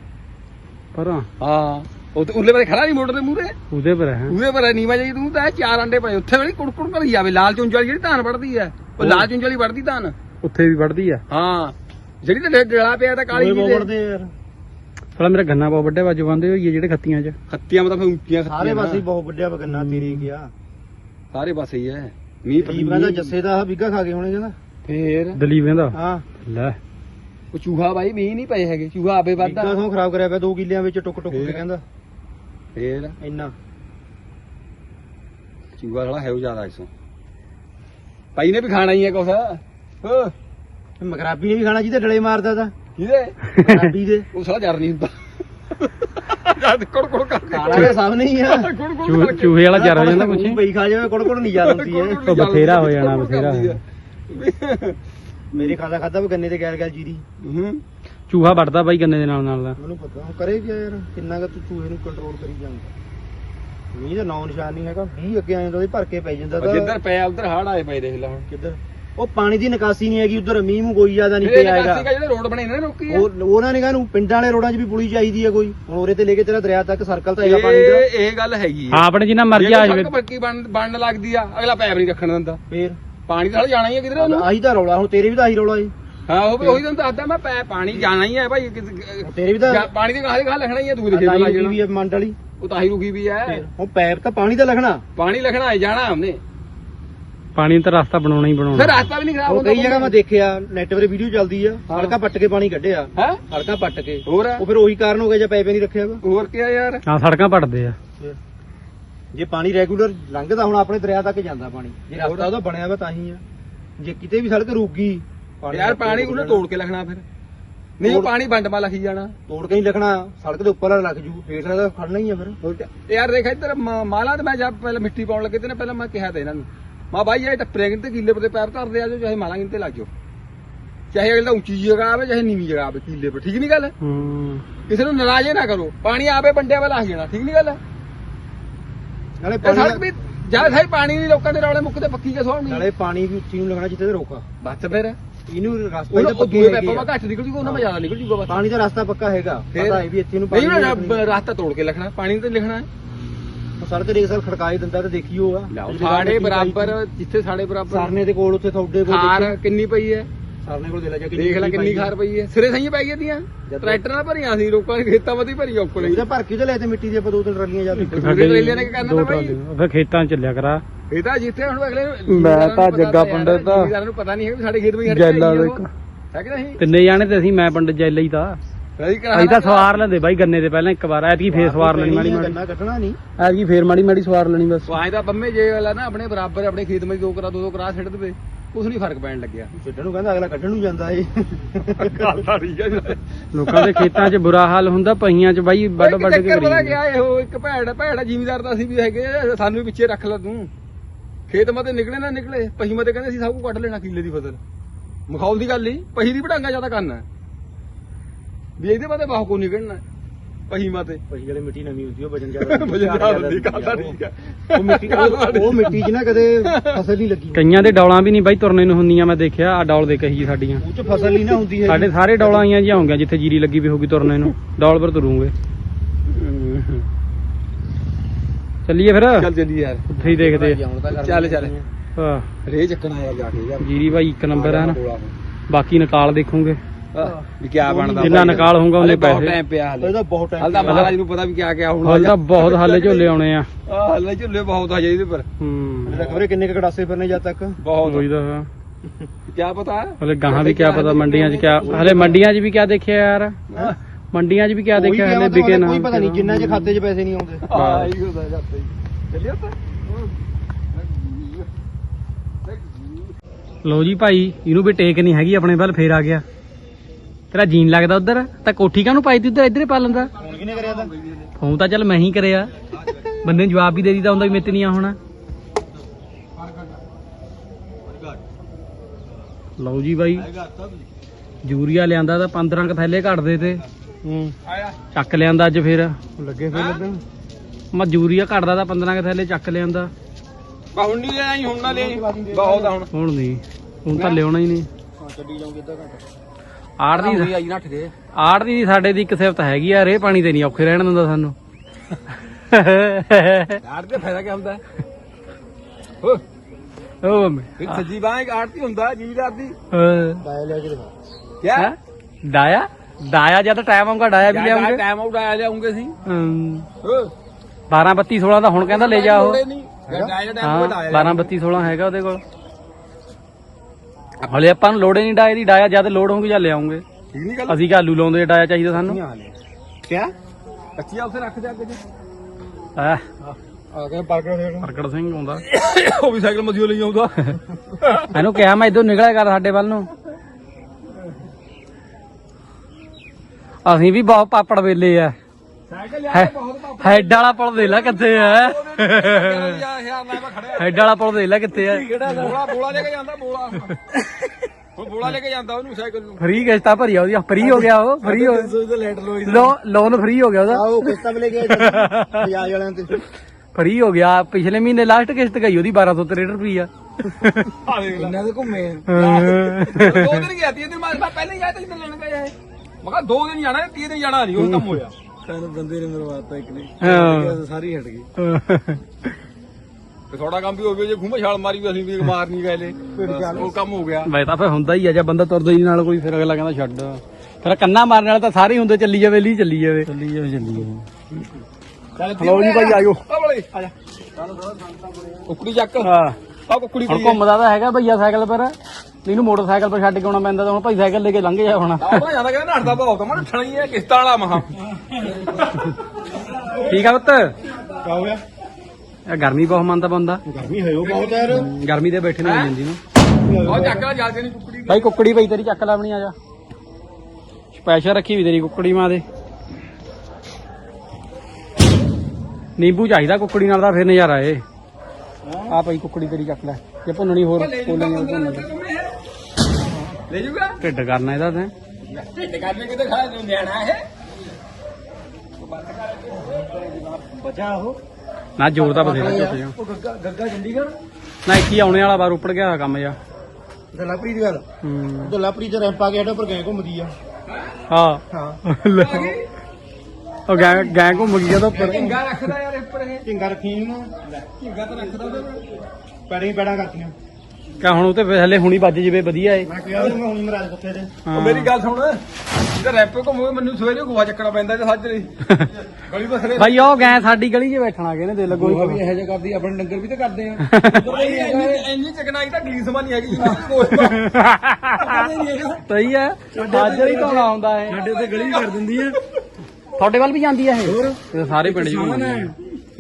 ਪਰ। ਹਾਂ। ਉਹ ਤੇ ਪਾਸੇ ਖੜਾ ਨਹੀਂ ਮੋਟਰ ਦੇ ਮੂਹਰੇ ਉਹਦੇ ਪਰ ਹੈ। ਉਹਦੇ ਪਰ ਨੀਵਾ ਜਾਈ ਤੂੰ ਤਾਂ ਚਾਰ ਅੰਡੇ ਪਏ। ਉੱਥੇ ਵਾਲੀ ਕੁੜਕੁੜ ਕਰੀ ਜਾਵੇ ਲਾਲ ਚੁੰਝ ਵਾਲੀ ਜਿਹੜੀ ਧਾਨ ਵੜਦੀ ਐ ਉਹ ਲਾਲ ਚੁੰਝ ਵਾਲੀ ਵੜਦੀ ਧਾਨ। ਉੱਥੇ ਵੀ ਵੜਦੀ ਆ। ਹਾਂ ਜਿਹੜੀ ਤੇ ਡਲਾ ਪਿਆ ਤਾਂ ਕਾਲੀ ਜੀ ਦੇ ਸਾਲਾ ਮੇਰਾ ਗੰਨਾ ਬਹੁਤ ਵੱਡੇ ਵੱਜ ਬੰਦੇ ਹੋਈਏ ਜਿਹੜੇ ਖੱਤੀਆਂ 'ਚ। ਖੱਤੀਆਂ ਮਤਲਬ ਫਿਰ ਉੱਚੀਆਂ ਖੱਤੀਆਂ ਸਾਰੇ। ਪਾਸੇ ਹੀ ਬਹੁਤ ਵੱਡਿਆ ਬਗੰਨਾ ਤੇਰੇ ਗਿਆ ਸਾਰੇ ਪਾਸੇ ਹੀ ਐ ਮੀਂਹ ਦੀਪ ਕਹਿੰਦਾ ਜੱਸੇ ਦਾ ਬਿੱਗਾ ਖਾ ਗਏ ਹੋਣੇ ਕਹਿੰਦਾ ਫੇਰ? ਦਲੀਵੇਂ ਦਾ? ਹਾਂ। ਲੈ। ਉਹ ਚੂਹਾ ਬਾਈ ਮੀਂਹ ਨਹੀਂ ਪਏ ਹੈਗੇ। ਚੂਹਾ ਆਪੇ ਵੱਧਦਾ। ਤੋਂ ਖਰਾਬ ਕਰਿਆ ਪਿਆ 2 ਕਿੱਲਿਆਂ ਵਿੱਚ ਟੁੱਕ ਟੁੱਕ ਕੇ? ਕਹਿੰਦਾ। ਫੇਰ ਇੰਨਾ। ਚੂਹਾ ਥੋੜਾ ਹੈ ਉਹ ਜ਼ਿਆਦਾ ਇਸੋਂ ਭਾਈ ਨੇ ਵੀ ਖਾਣਾ ਹੀ ਹੈ ਕੁਛ। ਹੋ ਮਗਰਾਬੀ ਨੇ ਵੀ ਖਾਣਾ ਜਿਹਦੇ ਡਲੇ ਮਾਰਦਾ ਤਾਂ। ਕਿਹਦੇ ਮਗਰਾਬੀ ਦੇ। ਉਹ ਸਾਲਾ ਜਰ ਨਹੀਂ ਹੁੰਦਾ। ਜਦ ਕੁੜ ਕੁੜ ਕਰਕੇ। ਖਾਣਾ ਦੇ ਸਾਹਮਣੇ ਹੀ ਆ। ਕੁੜ ਕੁੜ ਚੂ- ਕਰਕੇ। ਚੂਹੇ ਵਾਲਾ ਜਰ ਹੋ ਜਾਂਦਾ ਕੁਛ ਬਈ ਖਾ ਜਾਵੇ ਕੋੜ ਕੋੜ ਨਹੀਂ ਜਾ ਹੁੰਦੀ ਹੈ ਉਹ ਬਥੇਰਾ ਹੋ ਜਾਣਾ, ਬਥੇਰਾ ਮੇਰੇ ਖਾਦਾ ਖਾਦਾ ਗੰਨੇ ਤੇ ਗੈਰ ਗੈਲ ਜੀਰੀ। ਹੂੰ। ਚੂਹਾ ਵੱਢਦਾ ਬਾਈ ਗੰਨੇ ਦੇ ਨਾਲ ਨਾਲ ਦਾ। ਮੈਨੂੰ ਪਤਾ ਉਹ ਕਰੇ ਕੀ ਯਾਰ ਕਿੰਨਾ ਕੁ ਤੂੰ ਚੂਹੇ ਨੂੰ ਕੰਟਰੋਲ ਕਰੀ ਜਾਂਦਾ। ਮੀਂਹ ਦਾ ਨਾਂ ਨਿਸ਼ਾਨ ਨਹੀਂ ਹੈਗਾ 20 ਅੱਗੇ ਆ ਜਾਂਦਾ ਉਹਦੇ ਭਰ ਕੇ ਪੈ ਜਾਂਦਾ ਤਾਂ। ਜਿੱਧਰ ਪਿਆ ਉਧਰ ਹੜ ਆਏ ਪਏ ਦੇਖ ਲੈ ਹੁਣ। ਕਿੱਧਰ? ਉਹ ਪਾਣੀ ਦੀ ਨਿਕਾਸੀ ਨਹੀਂ ਹੈਗੀ ਉਧਰ ਮੀਂਹ ਮੂੰਹ ਕੋਈ ਜ਼ਿਆਦਾ ਨਹੀਂ ਪਿਆ ਨਿਕਾਸੀ ਹੈਗਾ ਜਿਹੜੇ ਰੋਡ ਬਣੇ ਨੇ ਰੋਕੀ ਆ। ਉਹ ਉਹਨਾਂ ਨੇ ਕਹਨੂੰ ਪਿੰਡਾਂ ਵਾਲੇ ਰੋਡਾਂ 'ਚ ਵੀ ਪੁਲੀ ਚਾਹੀਦੀ ਹੈ ਕੋਈ। ਹੁਣ ਉਰੇ ਤੇ ਲੈ ਕੇ ਤੇਰਾ ਦਰਿਆ ਤੱਕ ਸਰਕਲ ਤਾਂ ਹੈਗਾ ਪਾਣੀ ਦਾ। ਇਹ ਇਹ ਗੱਲ ਹੈਗੀ ਹਾਂ ਆਪਣੇ ਜਿੰਨਾ ਮਰਜ਼ੀ ਆ ਜਾਵੇ। ਪੱਕੀ ਬਣ ਬਣਨ ਲੱਗਦੀ ਆ ਅਗਲਾ ਪੈਪ ਨਹੀਂ ਰੱਖਣ ਦਿੰਦਾ। ਫੇਰ? ਪਾਣੀ ਤਾਂ ਜਾਣਾ ਹੀ ਹੈ ਕਿਧਰੇ ਉਹਨੂੰ? ਆਹੀ ਤਾਂ ਰੌਲਾ ਹੁਣ ਤੇਰੇ ਵੀ ਤਾਂ ਆਹੀ ਰੌਲਾ ਏ। ਹਾਂ ਉਹ ਵੀ ਉਹੀ ਤੁਹਾਨੂੰ ਦੱਸਦਾ ਮੈਂ ਪੈ ਪਾਣੀ ਜਾਣਾ ਹੀ ਹੈ ਭਾਈ ਤੇਰੇ ਵੀ ਤਾਂ ਜਾਂ ਪਾਣੀ ਦੇ ਗਾਹ ਦੇ ਗਾਹ ਲਿਖਣਾ ਹੀ ਹੈ ਦੂਰੇ ਖੇਤ ਆਹੀ ਲੱਗ ਰੁਕੀ ਜਾਣਾ। ਵੀ ਹੈ ਮੰਡ ਵਾਲੀ। ਉਹ ਤਾਂ ਹੀ ਰੁਕੀ ਵੀ ਹੈ। ਹੁਣ ਪੈਪ ਤਾਂ ਪਾਣੀ ਦਾ ਲਿਖਣਾ। ਪਾਣੀ ਲਿਖਣਾ ਹੈ ਜਾਣਾ ਉਹਨੇ। ਪਾਣੀ ਤਾਂ ਰਸਤਾ ਬਣਾਉਣਾ ਹੀ ਫਿਰ ਬਣਾਉਣਾ ਰਾਸਤਾ ਵੀ ਨਹੀਂ ਖਰਾਬ ਉਹ ਹੁੰਦਾ ਕਈ ਜਗ੍ਹਾ ਮੈਂ ਦੇਖਿਆ ਨੈਟ 'ਤੇ ਵੀਡੀਓ ਚੱਲਦੀ ਆ ਹਾਂ। ਸੜਕਾਂ ਪੱਟ ਕੇ ਪਾਣੀ ਕੱਢਿਆ। ਹੈ? ਸੜਕਾਂ ਪੱਟ ਕੇ। ਹੋਰ? ਉਹ ਫਿਰ ਉਹੀ ਕਾਰਨ ਹੋ ਗਿਆ ਜੇ ਪੈਪ ਹੀ ਨਹੀਂ ਰੱਖਿਆ ਵਾ ਹੋਰ ਕੀ ਆ ਯਾਰ? ਹਾਂ ਸੜਕਾਂ ਪੜਦੇ ਆ। ਜੇ ਪਾਣੀ ਰੈਗੂਲਰ ਲੰਘਦਾ ਹੁਣ ਆਪਣੇ ਦਰਿਆ ਤੱਕ ਜਾਂਦਾ ਪਾਣੀ। ਜੇ ਰਸਤਾ ਉਹਦਾ ਬਣਿਆ ਵਾ ਤਾਂ ਹੀ ਆ। ਜੇ ਕਿਤੇ ਵੀ ਸੜਕ ਰੁਕ ਗਈ ਯਾਰ ਪਾਣੀ ਉਹਨੇ ਤੋੜ ਕੇ ਲਿਖਣਾ ਫਿਰ। ਨਹੀਂ ਉਹ ਪਾਣੀ ਵੰਡ ਮਾ ਲਿਖੀ ਜਾਣਾ। ਤੋੜ ਕੇ ਨਹੀਂ ਲਿਖਣਾ ਸੜਕ ਦੇ ਉੱਪਰ ਲੱਗ ਜੂ ਹੇਠਾਂ ਦਾ ਖੜਨਾ ਹੀ ਆ ਫਿਰ? ਯਾਰ ਦੇਖ ਇੱਧਰ ਮਾਲਾ ਤੇ ਮੈਂ ਜਦ ਪਹਿਲਾਂ ਮਿੱਟੀ ਪਾਉਣ ਲੱਗੇ ਤੇ ਨਾ ਪਹਿਲਾਂ ਮੈਂ ਕਿਹਾ ਤੇ ਇਹਨਾਂ ਨੂੰ ਮਾ ਬਾਈ ਇਹ ਟੱਪਰੇ ਕਿਤੇ ਕਿੱਲੇ ਪਰ ਤੇ ਪੈਰ ਧਰਦੇ ਆ ਜਾਓ ਚਾਹੇ ਮਾਲਾ ਕਿਤੇ ਲੱਗ ਜਾਓ। ਚਾਹੇ ਅਗਲਾ ਉੱਚੀ ਜਗ੍ਹਾ ਆਵੇ ਚਾਹੇ ਨੀਵੀਂ ਜਗ੍ਹਾ ਆਵੇ ਕਿੱਲੇ ਪਰ ਠੀਕ ਨਹੀਂ ਗੱਲ? ਹੂੰ। ਕਿਸੇ ਨੂੰ ਨਾਰਾਜ਼ ਨਾ ਕਰੋ ਪਾਣੀ ਆਵੇ ਬੰਡਿਆਂ ਵਾਲਾ ਆ ਜਾਣਾ ਠੀਕ ਨਹੀਂ ਗੱਲ? ਨਾਲੇ ਸੜਕ ਵੀ ਜਦ ਸਹੀ ਪਾਣੀ ਨਹੀਂ ਲੋਕਾਂ ਦੇ ਰੌਲੇ ਮੁੱਕਦੇ ਪੱਕੀ ਕੇ ਸੋਹਣੀ ਨਾਲੇ ਪਾਣੀ ਵੀ ਉੱਚੀ ਨੂੰ ਲੱਗਣਾ ਜਿੱਥੇ ਤੇ ਰੋਕਾ। ਬਸ ਫਿਰ। ਇਹਨੂੰ ਰਸਤਾ ਇਹਦਾ ਉਹ ਪੱਕੀ ਦੂਏ ਹੈਗੀ ਪੈਪਾਂ ਆ। ਮਾ ਘੱਟ ਨਿਕਲ ਜੂਗਾ ਉਹਨਾਂ ਮਾ ਜ਼ਿਆਦਾ ਨਿਕਲ ਜੂਗਾ ਬਸ। ਪਾਣੀ ਦਾ ਰਸਤਾ ਪੱਕਾ ਹੈਗਾ। ਫਿਰ? ਪਤਾ ਹੈ ਵੀ ਇੱਥੇ ਨੂੰ ਨਹੀਂ ਪਾਣੀ ਨਾ ਰਸਤਾ ਤੋੜ ਕੇ ਲਿਖਣਾ ਪਾਣੀ ਤੇ ਲਿਖਣਾ ਹੈ। ਉਹ ਸੜਕ ਦੇ ਸਾਲ ਖੜਕਾਈ ਦਿੰਦਾ ਤੇ ਦੇਖੀਓ ਆ ਸਾਡੇ ਬਰਾਬਰ ਜਿੱਥੇ ਸਾਡੇ ਬਰਾਬਰ। ਸਰਨੇ ਦੇ ਕੋਲ ਉੱਥੇ ਤੁਹਾਡੇ ਕੋਲ ਖਾਰ ਕਿੰਨੀ ਪਈ ਹੈ? ਸਰਨੇ ਕੋਲ ਦੇ ਲੈ ਜਾ ਕੇ ਦੇਖ ਲੈ ਕਿੰਨੀ ਖਾਰ ਪਈ ਹੈ। ਸਿਰੇ ਸਹੀ ਪਈ ਦੀਆਂ ਜਦ- ਟਰੈਕਟਰ ਨਾਲ ਭਰੀਆਂ ਸੀ ਲੋਕਾਂ ਦੇ ਖੇਤਾਂ ਮਧੀ ਭਰੀ ਔਕ ਲਈ ਉਹਦਾ ਭਰ ਕੇ ਤੇ ਲੈ ਤੇ ਮਿੱਟੀ ਦੇ ਆਪਾਂ ਦੋ ਤਿੰਨ ਰਲੀਆਂ ਜਾ ਕੇ ਸਾਡੇ ਟਰੇਲੀਆਂ ਨੇ ਕੀ ਕਰਨਾ ਦੋ ਤਾਂ ਬਾਈ? ਟਰਾਲੀਆਂ। ਫਿਰ ਖੇਤਾਂ 'ਚ ਚੱਲਿਆ ਕਰਾ। ਇਹ ਤਾਂ ਜਿੱਥੇ ਹੁਣ ਅਗਲੇ ਨੂੰ ਮੈਂ ਨੂੰ ਤਾਂ ਪਤਾ ਜੱਗਾ ਪੰਡਤ ਦਾ। ਜ਼ਿਮੀਂਦਾਰਾਂ ਨੂੰ ਪਤਾ ਨਹੀਂ ਹੈ ਵੀ ਸਾਡੇ ਖੇਤ ਵਿੱਚ ਜੈਲਾ ਦਾ ਇੱਕ। ਹੈ ਕਿ ਨਹੀਂ? ਤਿੰਨੇ ਜਾਣੇ ਤੇ ਅਸੀਂ ਮੈਂ ਪੰਡਤ ਜੈਲਾ ਹੀ ਤਾਂ। ਰੈਡੀ ਕਰਾ ਅਸੀਂ ਤਾਂ ਸਵਾਰ ਲੈਂਦੇ ਬਾਈ ਗੰਨੇ ਦੇ ਪਹਿਲਾਂ ਇੱਕ ਵਾਰ ਐਤਕੀ ਫੇਰ ਸਵਾਰ ਲੈਣੀ ਮਾੜੀ ਮਾੜੀ ਗੰਨਾ ਕੱਢਣਾ ਨਹੀਂ। ਐਤਕੀ ਫੇਰ ਮਾੜੀ ਮਾੜੀ ਸਵਾਰ ਲੈਣੀ ਬਸ। ਵਾਹ ਤਾਂ ਬੰਮੇ ਜੇ ਵਾਲਾ ਨਾ ਆਪਣੇ ਬਰਾਬਰ ਆਪਣੇ ਖੇਤ ਵਿੱਚ ਦੋ ਕਰਾ ਦੋ ਦੋ ਕਰਾ ਛੱਡ ਦੇਵੇ ਕੁਛ ਨਹੀਂ ਫ਼ਰਕ ਪੈਣ ਲੱਗਿਆ। ਛੱਡਣ ਨੂੰ ਕਹਿੰਦਾ ਅਗਲਾ ਕੱਢਣ ਨੂੰ ਜਾਂਦਾ ਏ। ਗੱਲ ਤਾਂ ਠੀਕ ਹੈ ਲੋਕਾਂ ਦੇ ਖੇਤਾਂ 'ਚ ਬੁਰਾ ਹਾਲ ਹੁੰਦਾ ਪਹੀਆਂ 'ਚ ਬਾਈ ਵੱਡ ਵੱਡ ਕੇ ਪਤਾ ਮਰੀ ਗਿਆ ਇਹੋ ਇੱਕ ਭੈੜ ਭੈੜ ਜ਼ਿਮੀਦਾਰ ਤਾਂ ਅਸੀਂ ਵੀ ਹੈਗੇ ਸਾਨੂੰ ਵੀ ਪਿੱਛੇ ਰੱਖ ਲੈ ਤੂੰ। ਖੇਤ ਮਤੇ ਨਿਕਲੇ ਨਾ ਨਿਕਲੇ ਪਹੀ ਮਤੇ ਕਹਿੰਦੇ ਅਸੀਂ ਸਭ ਕੁਝ ਕੱਢ ਲੈਣਾ ਕਿੱਲੇ ਦੀ ਫਸਲ। ਮਖੌਲ ਦੀ ਗੱਲ ਨਹੀਂ ਪਹੀ ਦੀ ਵਡਾਂਗਾ ਜ਼ਿਆਦਾ ਕਰਨਾ ਵੀ ਇਹਦੇ ਮਤੇ ਬਾਹ ਕੋ ਨਿਕਲਣਾ ਪਹੀ ਮਤੇ ਪਹੀ ਵਾਲੇ ਮਿੱਟੀ ਨਵੀਂ ਹੁੰਦੀ ਉਹ ਵਜਨ ਜ਼ਿਆਦਾ ਵਜਨ ਜ਼ਿਆਦਾ ਹੁੰਦੀ, ਠੀਕ ਹੈ। ਉਹ ਮਿੱਟੀ ਉਹ- ਮਿੱਟੀ 'ਚ ਨਾ ਕਦੇ ਫਸਲ ਨਹੀਂ ਲੱਗੀ। ਕਈਆਂ ਦੇ ਡੌਲਾਂ ਵੀ ਨਹੀਂ ਬਾਈ ਤੁਰਨੇ ਨੂੰ ਹੁੰਦੀਆਂ ਮੈਂ ਦੇਖਿਆ ਆ ਡੌਲ ਦੇ ਕਹੀ ਜੀ ਸਾਡੀਆਂ। ਉਹ 'ਚ ਫਸਲ ਨਹੀਂ ਨਾ ਹੁੰਦੀ ਹੈ ਸਾਡੇ ਸਾਰੇ ਡੌਲਾਂ ਆਈਆਂ ਜੀਆਂ ਹੋਣਗੀਆਂ ਜਿੱਥੇ ਜੀਰੀ ਲੱਗੀ ਵੀ ਹੋਊਗੀ ਤੁਰਨੇ ਨੂੰ ਡੌਲ ਪਰ ਤੁਰੂਗੇ। ਚੱਲੀਏ ਫਿਰ? ਚੱਲ ਜਲਦੀ ਯਾਰ। ਉੱਥੇ ਹੀ ਦੇਖਦੇ ਆ। ਚੱਲ ਚੱਲ। ਆਹ, ਰੇ ਚੱਕਣਾ ਯਾਰ ਜਾ ਕੇ ਯਾਰ ਜੀਰੀ ਬਾਈ ਇੱਕ ਨੰਬਰ ਹੈ ਨਾ। ਬਾਕੀ ਨਿਕਾਲ ਦੇਖੂਗੇ। ਵੀ ਕਿਆ ਬਣਦਾ ਜਿੰਨਾ ਨਿਕਾਲ ਹੋਊਗਾ ਉਹਨੇ ਹਲੇ ਬਹੁਤ ਪੈਸੇ। ਟਾਈਮ ਪਿਆ ਹਲੇ। ਇਹਦਾ ਬਹੁਤ ਹਲ ਟਾਈਮ ਤਾਂ ਮਹਾਰਾਜ ਨੂੰ ਪਤਾ ਵੀ ਕਿਆ ਕਿਆ ਹੋਣਾ। ਹਾਲ ਤਾਂ ਬਹੁਤ ਹਾਲੇ ਝੋਲੇ ਆਉਣੇ ਆ। ਆਹ ਹਲੇ ਝੁੱਲੇ ਬਹੁਤ ਆ ਜਾਈਦੇ ਪਰ ਹੂੰ। ਖਬਰੇ ਕਿੰਨੇ ਕੁ ਕੜਾਸੇ ਫਿਰਨੇ ਜਦ ਤੱਕ? ਬਹੁਤ। ਤਾਂ। ਕਿਆ ਪਤਾ? ਹਲੇ ਗਾਹਾਂ ਵੀ ਕਿਆ ਪਤਾ ਮੰਡੀਆਂ 'ਚ ਕਿਆ ਹਲੇ ਮੰਡੀਆਂ 'ਚ ਵੀ ਕਿਆ ਦੇਖਿਆ ਯਾਰ? ਮੰਡੀਆਂ 'ਚ ਵੀ ਕਿਆ ਦੇਖਿਆ ਹਲੇ ਵਿਕੇ ਨਾ ਕੋਈ ਪਤਾ ਨਹੀਂ ਜਿੰਨਾ 'ਚ ਖਾਤੇ 'ਚ ਪੈਸੇ ਨਹੀਂ ਆਉਂਦੇ। ਹਾਂ ਇਹ ਹੁੰਦਾ ਜਾਂਦਾ ਚੱਲਿਆ ਤਾਂ। ਲੋ ਜੀ ਭਾਈ ਇਹਨੂੰ ਵੀ ਟੇਕ ਨਹੀਂ ਹੈਗੀ ਆਪਣੇ ਵੱਲ ਫੇਰ ਆ ਗਿਆ। ਤੇਰਾ ਜੀਨ ਲੱਗਦਾ ਉਧਰ ਤਾਂ ਕੋਠੀ ਕਾਹਨੂੰ ਪਾਈ ਤੀ ਉਧਰ ਇੱਧਰੇ ਪਾ ਲੈਂਦਾ। ਹੁਣ ਕਿਹਨੇ ਕਰਿਆ ਤਾਂ? ਫੋਨ ਤਾਂ ਚੱਲ ਮੈਂ ਹੀ ਕਰਿਆ। ਬੰਦੇ ਨੂੰ ਜਵਾਬ ਵੀ ਦੇ ਦਿੱਤਾ ਹੁੰਦਾ ਵੀ ਮੇਤੇ ਨਹੀਂ ਆ ਹੋਣਾ। ਲਓ ਜੀ ਬਾਈ ਯੂਰੀਆ ਲਿਆਂਦਾ ਤਾਂ 15 ਕ ਥੈਲੇ ਘਟਦੇ ਤੇ। ਹੂੰ ਆਇਆ। ਚੱਕ ਲਿਆਂਦਾ ਅੱਜ ਫੇਰ। ਲੱਗੇ ਫੇਰ ਲੱਗਣ ਮੈਂ ਯੂਰੀਆ ਘਟਦਾ ਤਾਂ 15 ਕ ਥੈਲੇ ਚੱਕ ਲਿਆਂਦਾ। ਬਾ ਹੁਣ ਨਹੀਂ ਆਈ ਹੁਣ ਨਾ ਲੈ ਬਹੁਤ ਆ ਹੁਣ। ਹੁਣ ਨਹੀਂ। ਹੁਣ ਤਾਂ ਲਿਆਉਣਾ ਹੀ ਨਹੀਂ। ਹਾਂ ਛੱਡੀ ਜਾਉਂਗੇ ਅੱਧਾ ਘੰਟਾ। ਆੜਦੀ ਹੋਈ ਆਈ ਨੱਠ ਗਏ। ਆੜਦੀ ਦੀ ਸਾਡੇ ਦੀ ਇੱਕ ਸਿਫਤ ਹੈਗੀ ਆ ਰੇ ਪਾਣੀ ਤੇ ਨਹੀਂ ਔਖੇ ਰਹਿਣ ਦਿੰਦਾ ਸਾਨੂੰ। ਯਾਰ ਤੇ ਫਾਇਦਾ ਕੀ ਹੁੰਦਾ? ਹੋ। ਓ ਮੰਮੀ। ਇੱਕ ਸੱਜੀ ਬਾਹ ਇੱਕ ਆੜਤੀ ਹੁੰਦਾ ਜੀਵਦਾਰ ਦੀ ਅਹ, ਡਾਇਆ ਲਿਆ ਕੇ ਦਿਖਾ। ਹੈਂ? ਡਾਇਆ ਡਾਇਆ ਜਦ ਟਾਈਮ ਆਊਗਾ ਡਾਇਆ ਵੀ ਲਿਆਉਂਗੇ। ਟਾਈਮ ਆਊਟ ਆਇਆ ਲਿਆਉਂਗੇ ਅਸੀਂ। ਹਮ, ਹੋ। 12 32 16 ਦਾ ਹੁਣ ਕਹਿੰਦਾ ਲੈ ਜਾ ਉਹ ਡਾਇਆ ਟਾਈਮ ਹਾਂ ਆਊਟ ਆਇਆ 12 32 16 ਹੈਗਾ ਉਹਦੇ ਕੋਲ। ਹਲੇ ਆਪਾਂ ਨੂੰ ਲੋੜ ਨਹੀਂ ਡਾਇਆ ਦੀ ਡਾਇਆ ਜਦ ਲੋੜ ਹੋਊਗੀ ਜਾਂ ਲਿਆਉਂਗੇ। ਠੀਕ ਨਹੀਂ ਗੱਲ? ਅਸੀਂ ਕਿ ਆਲੂ ਲਾਉਂਦੇ ਆ, ਡਾਇਆ ਚਾਹੀਦਾ ਸਾਨੂੰ। ਕਿਆ? ਕੱਚੀਆਂ ਉੱਥੇ ਰੱਖ ਦੇ ਅੱਗੇ ਜੀ। ਐ ਆ ਕੇ ਫੇਰ ਪ੍ਰਗਟ ਸਿੰਘ ਆਉਂਦਾ। ਉਹ ਵੀ ਸਾਈਕਲ ਮਧਿਓ ਲਈ ਆਉਂਦਾ। ਇਹਨੂੰ ਕਿਹਾ ਮੈਂ ਇਧਰ ਨਿਕਲਿਆ ਕਰ ਸਾਡੇ ਵੱਲ ਨੂੰ। ਅਸੀਂ ਵੀ ਬਹੁਤ ਪਾਪੜ ਵੇਲੇ ਆ। ਸਾਈਕਲ ਬਹੁਤ ਹੈਡ ਵਾਲਾ ਪੁਲ ਦੇ ਲੈ ਕਿੱਥੇ ਆ। ਯਾਰ ਯਾਰ ਮੈਂ ਖੜਿਆ। ਹੈਡ ਵਾਲਾ ਪੁਲ ਦੇ ਲੈ ਕਿੱਥੇ ਆ। ਬੋਲਾ ਬੋਲਾ ਲੈ ਕੇ ਜਾਂਦਾ ਬੋਲਾ। ਹੁਣ ਬੋਲਾ ਲੈ ਕੇ ਜਾਂਦਾ ਉਹਨੂੰ ਸਾਈਕਲ ਨੂੰ। ਫ੍ਰੀ ਕਿਸ਼ਤਾ ਭਰੀ ਆ ਉਹਦੀ ਫ੍ਰੀ ਹੋ ਗਿਆ ਉਹ ਫ੍ਰੀ ਹੋ ਲੋਈ ਲੋਨ ਫ੍ਰੀ ਹੋ ਗਿਆ ਉਹਦਾ। ਕਿਸ਼ਤਾਂ ਲੈ ਕੇ ਵਾਲਿਆਂ ਤੇ। ਫ੍ਰੀ ਹੋ ਗਿਆ ਪਿਛਲੇ ਮਹੀਨੇ ਲਾਸਟ ਕਿਸ਼ਤ ਗਈ ਉਹਦੀ 1263 ਰੁਪਈਆ। ਆ ਦੇਖ ਲੈ। ਦੇ ਘੁੰਮੇ। ਦੋ ਦਿਨ ਗਿਆ ਤੀਏ ਦਿਨ ਮੈਂ ਪਹਿਲਾਂ ਹੀ ਗਿਆ ਤਾਂ ਲੈਣ ਗਿਆ ਇਹ। ਮੈਂ ਕਿਹਾ ਦੋ ਦਿਨ ਜਾਣਾ ਤੀਏ ਦਿਨ ਜਾਣਾ ਨਹੀਂ ਉਹ ਕੰਮ ਹੋਇਆ। ਸਾਨੂੰ ਬੰਦੇ ਨੇ ਮਰਵਾਤਾ ਇੱਕ ਨੇ। ਹਾਂ। ਸਾਰੀ ਹਟ ਗਈ। ਤੇ ਥੋੜਾ ਕੰਮ ਵੀ ਹੋ ਗਿਆ ਜੇ ਘੁੰਮੇ ਛਾਲ ਮਾਰੀ ਵੀ ਅਸੀਂ ਵੀ ਮਾਰ ਨਹੀਂ ਗਏ ਲੈ ਉਹ ਕੰਮ ਹੋ ਗਿਆ। ਮੈਂ ਤਾਂ ਫੇ ਹੁੰਦਾ ਹੀ ਆ ਜੇ ਬੰਦਾ ਤੁਰਦਾ ਹੀ ਨਾਲ ਕੋਈ ਫਿਰ ਅਗਲਾ ਕਹਿੰਦਾ ਛੱਡ। ਫਿਰ ਕੰਨਾ ਮਾਰਨ ਵਾਲਾ ਤਾਂ ਸਾਰੇ ਹੀ ਹੁੰਦੇ ਚੱਲੀ ਜਾਵੇ ਲਈ ਚੱਲੀ ਜਾਵੇ। ਚੱਲੀ ਜਾਵੇ ਚੱਲੀ ਜਾਵੇ। ਚੱਲ ਲਓ ਜੀ ਭਾਈ, ਆਜੋ। ਬਲੇ ਆ ਜਾ। ਕੁੱਕੜੀ ਚੱਕ। ਹਾਂ। ਆ ਕੁੱਕੜੀ ਹੁਣ ਘੁੰਮਦਾ ਤਾਂ ਹੈਗਾ ਭਈਆ ਸਾਈਕਲ ਪਰ। ਇਹਨੂੰ ਮੋਟਰਸਾਈਕਲ ਪਰ ਛੱਡ ਕੇ ਆਉਣਾ ਪੈਂਦਾ ਤਾਂ ਹੁਣ ਭਾਈ ਸਾਈਕਲ ਲੈ ਕੇ ਲੰਘ ਜਾ ਹੁਣ। ਆਉਣਾ ਜਾਂਦਾ ਕਹਿੰਦਾ ਨੱਠਦਾ ਬਹੁਤ ਮੈਂ ਨੱਠਣਾ ਹੀ ਹੈ ਕਿਸ਼ਤਾਂ ਵਾਲਾ ਮਹਾ। ਠੀਕ ਆ ਪੁੱਤ? ਇਹ ਗਰਮੀ ਬਹੁਤ ਮੰਨਦਾ ਬੰਦਾ। ਗਰਮੀ ਹੈ ਉਹ ਬਹੁਤ ਯਾਰ। ਗਰਮੀ ਦੇ ਬੈਠੇ ਨਹੀਂ ਜਾਂਦੀ ਨੂੰ। ਉਹ ਚੱਕ ਲੈ ਜਲਦੀ ਨਹੀਂ ਕੁੱਕੜੀ ਭਾਈ ਕੁੱਕੜੀ ਪਈ ਤੇਰੀ ਚੱਕ ਲਾਵਣੀ ਆ ਜਾ। ਸਪੈਸ਼ਲ ਰੱਖੀ ਵੀ ਤੇਰੀ ਕੁੱਕੜੀ ਮਾਂ ਦੇ। ਨਿੰਬੂ ਚਾਹੀਦਾ ਕੁੱਕੜੀ ਨਾਲ ਦਾ ਫਿਰ ਨਜ਼ਾਰਾ ਏ ਆ ਭਾਈ ਕੁੱਕੜੀ ਤੇਰੀ ਚੱਕ ਲੈ। ਜੇ ਭੁੰਨਣੀ ਹੋਰ ਲੈ ਜੂਗਾ ਕੋਲੇ ਬੰਦੇ ਭੁੰਨ ਨੂੰ ਲੈ। ਤੁਮਨੇ ਲੈ ਜੂਗਾ। ਢਿੱਡ ਕਰਨਾ ਇਹਦਾ ਤੇ। ਢਿੱਡ ਕਰਨੇ ਕਿਤੇ ਖਾ ਨੂੰ ਨਿਆਣਾ ਹੈ ਬਚਾ ਉਹ। ਨਾ ਜ਼ੋਰ ਤਾਂ ਬਥੇਰਾ ਚੁੱਕ ਜਾ ਉਹ ਗੱਗਾ ਗੱਗਾ ਚੰਡੀਗੜ੍ਹ। ਨਾ ਇੱਥੇ ਆਉਣੇ ਵਾਲਾ ਬਾਰ ਉੱਪੜ ਗਿਆ ਹੋਇਆ ਕੰਮ ਜਾ ਦਲਾਪਰੀ ਦੀ ਗੱਲ ਹੂੰ। ਦਲਾਪਰੀ ਤੇ ਰੈਂਪ ਆ ਕੇ ਹਟਾ ਪਰ ਗਏ ਘੁੰਮਦੀ ਆ। ਹਾਂ। ਹਾਂ। ਲੈ। ਉਹ ਗੈਂ ਗੈਂ ਘੁੰਮ ਗਈ ਉਹਦਾ ਉੱਪਰ। ਢਿੰਗਾ ਰੱਖਦਾ ਯਾਰ ਉੱਪਰ ਇਹ। ਢਿੰਗਾ ਰੱਖੀ ਨਾ ਢਿੰਗਾ ਤਾਂ ਰੱਖਦਾ ਉਹਦੇ ਪੈੜੀ ਪੈੜਾਂ ਕਰਤੀਆਂ। ਕਾ ਹੁਣ ਉਹ ਤੇ ਹਲੇ ਹੁਣੀ ਵੱਜ ਜਵੇ ਵਧੀਆ ਏ। ਮੈਂ ਕਿਹਾ ਮੈਂ ਹੁਣੀ ਮਰਾਜ ਕੁੱਤੇ ਤੇ ਉਹ ਮੇਰੀ ਗੱਲ ਸੁਣ। ਇਹਦਾ ਰੈਪੇ ਘੁੰਮੋ ਮੈਨੂੰ ਸਵੇਰੇ ਗੋਆ ਚੱਕਣਾ ਪੈਂਦਾ ਤੇ ਸੱਜ ਲਈ। ਗਲੀ ਬਸਰੇ ਬਾਈ ਉਹ ਗਏ ਸਾਡੀ ਗਲੀ 'ਚ ਬੈਠਣਾ ਕਿਹਨੇ ਦੇ ਲੱਗੋ ਇਹੋ ਜਿਹਾ ਕਰਦੀ ਆਪਣੇ ਡੰਗਰ ਵੀ ਤਾਂ ਕਰਦੇ ਆ। ਇੰਨੀ ਚਕਨਾਈ ਤਾਂ ਗਲੀਸਮਾ ਨਹੀਂ ਹੈਗੀ ਜਿੰਨਾ ਕੋਈ ਸਹੀ ਹੈ। ਹਾਜ਼ਰ ਹੀ ਧੋਣਾ ਆਉਂਦਾ ਸਾਡੇ ਤੇ ਗਲੀ ਕਰ ਦਿੰਦੀ ਆ। ਤੁਹਾਡੇ ਵੱਲ ਵੀ ਜਾਂਦੀ ਹੈ ਇਹ? ਇਹ ਸਾਰੇ ਪਿੰਡ 'ਚ ਹੈ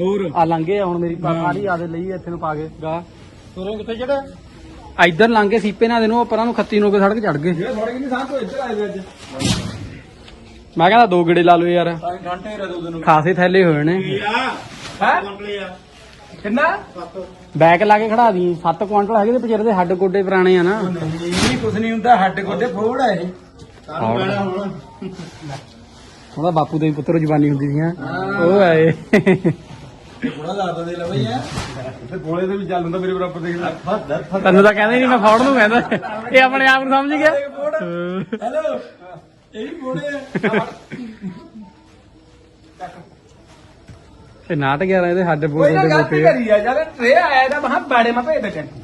ਹੋਰ? ਆ ਲੰਘੇ ਆ ਹੁਣ ਮੇਰੀ ਪਾ- ਸਾਰੀ ਆਦੇ ਲਈ ਇੱਥੇ ਨੂੰ ਪਾ ਕੇ। ਗਾ। ਤੁਰੋਂ ਕਿੱਥੇ ਚੜਾ ਇੱਧਰ ਲੰਘੇ ਸੀਪੇ ਨਾਲ ਦੇ ਨੂੰ ਉਹ ਪਰਾਂ ਨੂੰ ਖੱਤੀ ਨੂੰ ਕੇ ਸੜਕ ਚੜ ਗਏ। ਇਹ ਥੋੜੇ ਕਿੰਨੀ ਸਾਹ ਤੋਂ ਇੱਧਰ ਆਏ ਵੇ ਅੱਜ। ਮੈਂ ਕਹਿੰਦਾ ਦੋ ਗੇੜੇ ਲਾ ਲਓ ਯਾਰ। ਤਾਂ ਘੰਟੇ ਰੇ ਦੋ ਦਿਨ। ਖਾਸੇ ਥੈਲੇ ਹੋਏ ਨੇ। ਹੈ? ਕਿੰਨਾ? ਬੈਕ ਲਾ ਕੇ ਖੜਾ ਦੀ। 7 ਕੁਆਂਟਲ ਹੈਗੇ ਤੇ ਪਿਛਲੇ ਦੇ ਹੱਡ ਗੋਡੇ ਪੁਰਾਣੇ ਆ ਨਾ। ਨਹੀਂ ਕੁਛ ਨਹੀਂ ਹੁੰਦਾ ਹੱਡ ਗੋਡੇ ਫੋੜ ਆ ਇਹ। ਸਾਨੂੰ ਪੈਣਾ ਹੁਣ। ਉਹਦਾ ਬਾਪੂ ਦੇ ਪੁੱਤਰੋ ਜਵਾਨੀ ਹੁੰਦੀ ਸੀਆਂ ਉਹ ਆਏ। ਬੁੜਾ ਲੱਗਦਾ ਦੇ ਲੈ ਬਈ ਐ ਤੇ ਗੋਲੇ ਦੇ ਵੀ ਚੱਲ ਹੁੰਦਾ ਮੇਰੇ ਬਰਾਬਰ ਦੇਖ ਲੈ। ਤੈਨੂੰ ਤਾਂ ਕਹਿੰਦਾ ਨਹੀਂ ਮੈਂ ਫੌੜ ਨੂੰ ਕਹਿੰਦਾ। ਇਹ ਆਪਣੇ ਆਪ ਨੂੰ ਸਮਝ ਗਿਆ। ਹੈਲੋ। ਇਹ ਵੀ ਬੋੜੇ ਆ ਇਹ ਨਾਟ ਗਿਆ ਇਹਦੇ ਹੱਡ ਕੋਈ ਬੋਲ ਦੇ ਗਲਤੀ ਗੋਪੇ ਕਰੀ ਆ ਯਾਰ ਟਰੇ ਆਇਆ ਤਾਂ ਮਹਾ ਬਾੜੇ ਮਾ ਭੇਜ ਦੇ ਟੈਂਪੂ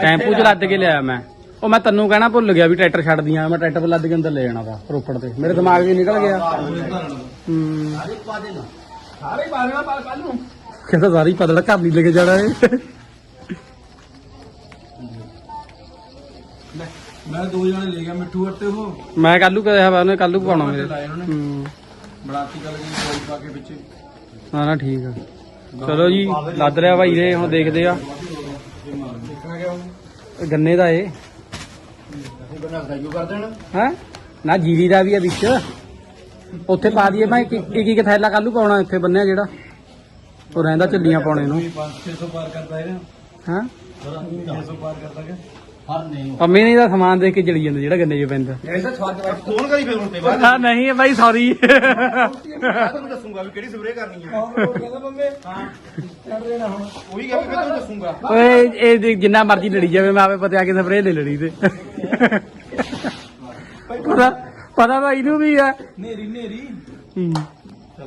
ਟੈਂਪੂ ਚ ਲੱਦ ਕੇ ਲਿਆਇਆ ਮੈਂ। ਉਹ ਮੈਂ ਤੈਨੂੰ ਕਹਿਣਾ ਭੁੱਲ ਗਿਆ ਵੀ ਟਰੈਕਟਰ ਛੱਡ ਦੀਆਂ ਮੈਂ ਟਰੈਕਟਰ ਲੱਦ ਕੇ ਅੰਦਰ ਲੈ ਜਾਣਾ ਵਾ ਰੋਪੜ ਤੇ। ਮੇਰੇ ਦਿਮਾਗ 'ਚ ਨਿਕਲ ਗਿਆ। ਹੂੰ ਸਾਰੇ ਬਾੜੇ ਮਾ ਪਾ ਕੱਲ ਨੂੰ ਕਹਿੰਦਾ ਸਾਰੀ ਪਤਲਾ ਘਰ ਨਹੀਂ ਲੈ ਕੇ ਜਾਣਾ ਇਹ। ਮੈਂ ਦੋ ਜਣੇ ਲੈ ਗਿਆ ਮਿੱਠੂ ਹੱਟੇ ਉਹ। ਮੈਂ ਕੱਲੂ ਕਹਿਆ ਵਾ ਉਹਨੇ ਕੱਲੂ ਪਾਉਣਾ ਮੇਰੇ। ਹੂੰ। ਬਣਾਤੀ ਗੱਲ ਕੀ ਕੋਈ ਪਾ ਕੇ ਵਿੱਚ ਨਾ ਨਾ ਠੀਕ ਆ। ਚਲੋ ਜੀ ਲੱਦ ਲਿਆ ਭਾਈ ਨੇ ਹੁਣ ਦੇਖਦੇ ਆ। ਗੰਨੇ ਦਾ ਏ ਬਣਾ ਫਰਾਈਓ ਕਰ ਦੇਣਾ। ਹੈ? ਨਾ ਜੀਰੀ ਦਾ ਵੀ ਆ ਵਿੱਚ। ਉੱਥੇ ਪਾ ਦਈਏ ਭਾਈ ਇੱਕ ਇੱਕ ਇੱਕ ਥੈਲਾ ਕੱਲੂ ਪਾਉਣਾ ਇੱਥੇ ਬੰਨਿਆ ਜਿਹੜਾ। ਉਹ ਰਹਿੰਦਾ ਚੱਲੀਆਂ ਪਾਉਣੇ ਨੂੰ। 500 ਪਾਰ ਕਰਦਾ ਇਹ ਹਾਂ? 600 ਪਾਰ ਕਰਦਾ ਕਿ ਹਰ ਨਹੀਂ। ਪੰਮੀ ਨੇ ਦਾ ਸਮਾਨ ਦੇਖ ਕੇ ਚਲੀ ਜਾਂਦਾ ਜਿਹੜਾ ਗੰਨੇ 'ਚ ਪੈਂਦਾ। ਸਵਾਦ ਫੋਨ ਕਰੀ ਫਿਰ ਹਾਂ ਨਹੀਂ ਭਾਈ ਸੌਰੀ ਮੈਂ ਤੁਹਾਨੂੰ ਦੱਸੂਗਾ ਵੀ ਕਿਹੜੀ ਸਪਰੇਅ ਕਰਨੀ ਆ ਕਹਿੰਦਾ ਮੰਮੇ ਹਾਂ ਚੜ ਦੇਣਾ ਹੁਣ। ਉਹੀ ਗੱਲ ਮੈਂ ਤੁਹਾਨੂੰ ਦੱਸੂਗਾ। ਓਏ ਇਹ ਦੇਖ ਜਿੰਨਾ ਮਰਜ਼ੀ ਲੜੀ ਜਾਵੇ ਮੈਂ ਆਪੇ ਪਤਾ ਆ ਕੇ ਸਪਰੇਅ ਲੈ ਲੜੀ ਤੇ। ਪਤਾ ਪਤਾ ਭਾਈ ਨੂੰ ਵੀ ਆ। ਨੇਰੀ ਨੇਰੀ। ਹੂੰ।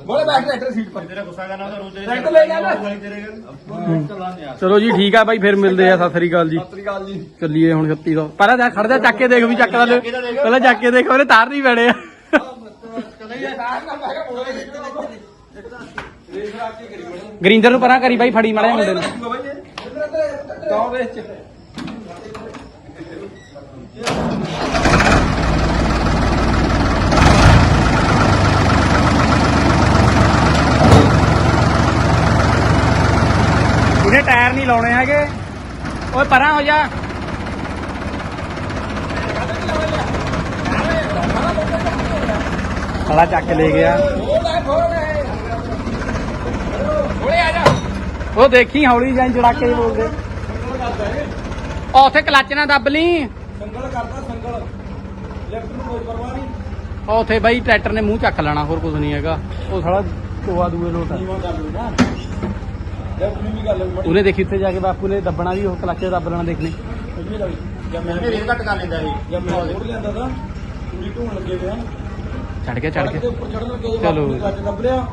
ਬੋਲੇ ਬੈਠ ਟਰੈਕਟਰ ਸੀਟ ਪਰ। ਤੇਰਾ ਗੁੱਸਾ ਕਰਨਾ ਤਾਂ ਰੋਜ਼ ਤੇਰੇ ਸਾਈਕਲ ਲੈ ਜਾ ਨਾ। ਤੇਰੇ ਗੱਲ ਚਲੋ ਜੀ ਠੀਕ ਆ ਭਾਈ ਫਿਰ ਮਿਲਦੇ ਆ ਸਤਿ ਸ੍ਰੀ ਅਕਾਲ ਜੀ। ਸਤਿ ਸ੍ਰੀ ਅਕਾਲ ਜੀ। ਚੱਲੀਏ ਹੁਣ 36 ਤੋਂ ਪਹਿਲਾਂ ਜਾ ਖੜ ਜਾ ਚੱਕ ਕੇ ਦੇਖ ਵੀ ਚੱਕਦਾ ਲੈ। ਪਹਿਲਾਂ ਚੱਕ ਕੇ ਦੇਖ ਉਹਨੇ ਤਾਰ ਨਹੀਂ ਪੈਣੇ ਆ। ਗਰਿੰਦਰ ਨੂੰ ਪਰਾਂ ਕਰੀ ਬਾਈ ਫੜੀ ਮਾੜੇ ਮੁੰਡੇ ਨੂੰ। ਕੌਣ ਵੇਚ ਚ ਇਹਨੇ ਟਾਇਰ ਨਹੀਂ ਲਾਉਣੇ ਹੈਗੇ। ਓਏ ਪਰਾਂ ਹੋ ਜਾ। ਸਾਲਾ ਚੱਕ ਲੈ ਗਿਆ। ਉਹ ਦੇਖੀ ਹੌਲੀ ਜਾਂ ਚੜਾਕੇ ਹੀ ਬੋਲਦੇ। ਉਹ ਉੱਥੇ ਕਲੱਚ ਨਾ ਦੱਬ ਲਈ। ਸੰਗਲ ਕਰਦਾ ਸੰਗਲ। ਲੈਫਟ ਨੂੰ ਕੋਈ ਪਰਵਾਹ ਨਹੀਂ। ਉੱਥੇ ਬਾਈ ਟਰੈਕਟਰ ਨੇ ਮੂੰਹ ਚੱਕ ਲੈਣਾ ਹੋਰ ਕੁਝ ਨਹੀਂ ਹੈਗਾ। ਉਹ ਸਾਲਾ ਟੋਆ ਦੂਏ ਲੋਟ ਆ। ਉਹਨੇ ਦੇਖੀ ਉੱਥੇ ਜਾ ਕੇ ਬਾਪੂ ਨੇ ਦੱਬਣਾ ਵੀ ਉਹ ਕਲੱਚ ਦੱਬ ਲੈਣਾ ਦੇਖਣੇ। ਜਾਂ ਮੈਂ ਰੇਟ ਘੱਟ ਕਰ ਲੈਂਦਾ ਇਹ ਜਾਂ ਮੈਂ ਹੋਰ ਲਿਆਂਦਾ ਤਾਂ ਪੂਰੀ ਢੂਣ ਲੱਗੇ ਹੋਏ ਆ ਚੜ ਗਿਆ ਦੇ ਗਿਆ ਚਲੋ। ਗੱਜ ਦੱਬ ਲਿਆ